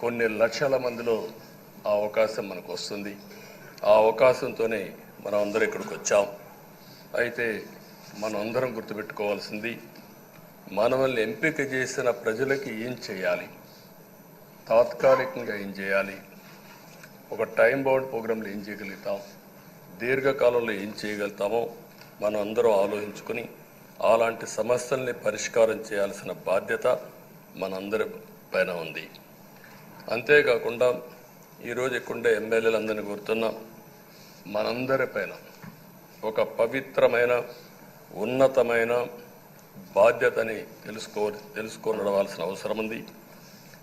కొన్ని లక్షల మందిలో ఆ అవకాశం మనకు వస్తుంది. ఆ అవకాశంతోనే మనం అందరం ఇక్కడికి వచ్చాం. అయితే మనం అందరం గుర్తుపెట్టుకోవాల్సింది మనల్ని ఎంపిక చేసిన ప్రజలకి ఏం చేయాలి? తాత్కాలికంగా ఏం చేయాలి? ఒక టైం బౌండ్ ప్రోగ్రాంలో ఏం చేయగలుగుతాం? దీర్ఘకాలంలో ఏం చేయగలుగుతామో మనం అందరం ఆలోచించుకొని అలాంటి సమస్యల్ని పరిష్కారం చేయాల్సిన బాధ్యత మనందరి పైన ఉంది. అంతేకాకుండా ఈరోజు ఇక్కడ ఎమ్మెల్యేలందరినీ కోరుతున్నాం మనందరి పైన ఒక పవిత్రమైన ఉన్నతమైన బాధ్యతని తెలుసుకో తెలుసుకొని నడవాల్సిన అవసరం ఉంది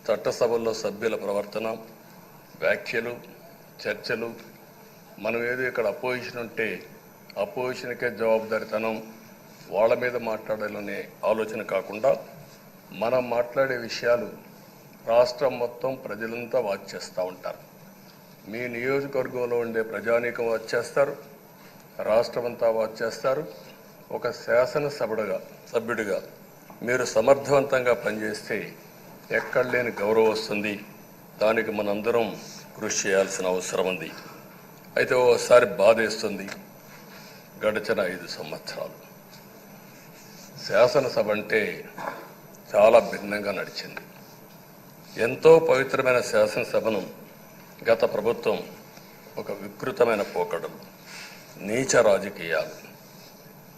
చట్టసభల్లో సభ్యుల ప్రవర్తన వ్యాఖ్యలు చర్చలు మనం ఏదో ఇక్కడ అపోజిషన్ ఉంటే అపోజిషన్కే జవాబుదారితనం వాళ్ళ మీద మాట్లాడాలనే ఆలోచన కాకుండా మనం మాట్లాడే విషయాలు రాష్ట్రం మొత్తం ప్రజలంతా వాచ్ చేస్తూ ఉంటారు. మీ నియోజకవర్గంలో ఉండే ప్రజానీకం వాచ్ చేస్తారు. రాష్ట్రమంతా వాచ్ చేస్తారు. ఒక శాసనసభ్యుడిగా సభ్యుడిగా మీరు సమర్థవంతంగా పనిచేస్తే ఎక్కడ లేని గౌరవం వస్తుంది. దానికి మనందరం కృషి చేయాల్సిన అవసరం ఉంది. అయితే ఓసారి బాధేస్తుంది. గడిచిన ఐదు సంవత్సరాలు. శాసనసభ అంటే చాలా భిన్నంగా నడిచింది. ఎంతో పవిత్రమైన శాసనసభను గత ప్రభుత్వం ఒక వికృతమైన పోకడలు నీచ రాజకీయాలు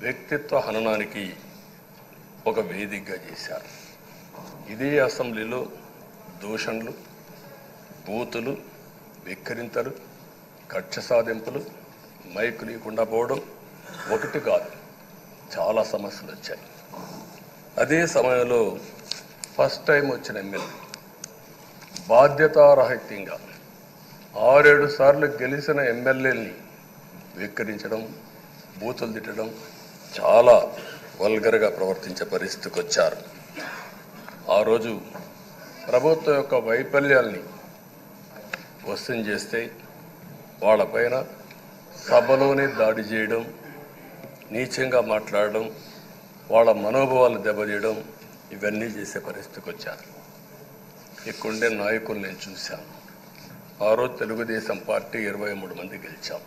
వ్యక్తిత్వ హననానికి ఒక వేదికగా చేశారు. ఇదే అసెంబ్లీలో దూషణలు బూతులు విక్కరింతలు కక్ష సాధింపులు మైకు లేకుండా పోవడం ఒకటి కాదు చాలా సమస్యలు వచ్చాయి. అదే సమయంలో ఫస్ట్ టైం వచ్చిన ఎమ్మెల్యే బాధ్యతారహిత్యంగా ఆరేడు సార్లు గెలిచిన ఎమ్మెల్యేని వెక్కిరించడం బూతులు తిట్టడం చాలా వల్గర్గా ప్రవర్తించే పరిస్థితికి వచ్చారు. ఆ రోజు ప్రభుత్వం యొక్క వైఫల్యాల్ని వసం చేస్తే వాళ్ళపైన సభలోనే దాడి చేయడం నీచంగా మాట్లాడడం వాళ్ళ మనోభావాలు దెబ్బతీయడం ఇవన్నీ చేసే పరిస్థితికి వచ్చారు. ఇక్కడుండే నాయకులు నేను చూశాను. ఆ రోజు తెలుగుదేశం పార్టీ ఇరవై మూడు మంది గెలిచాం.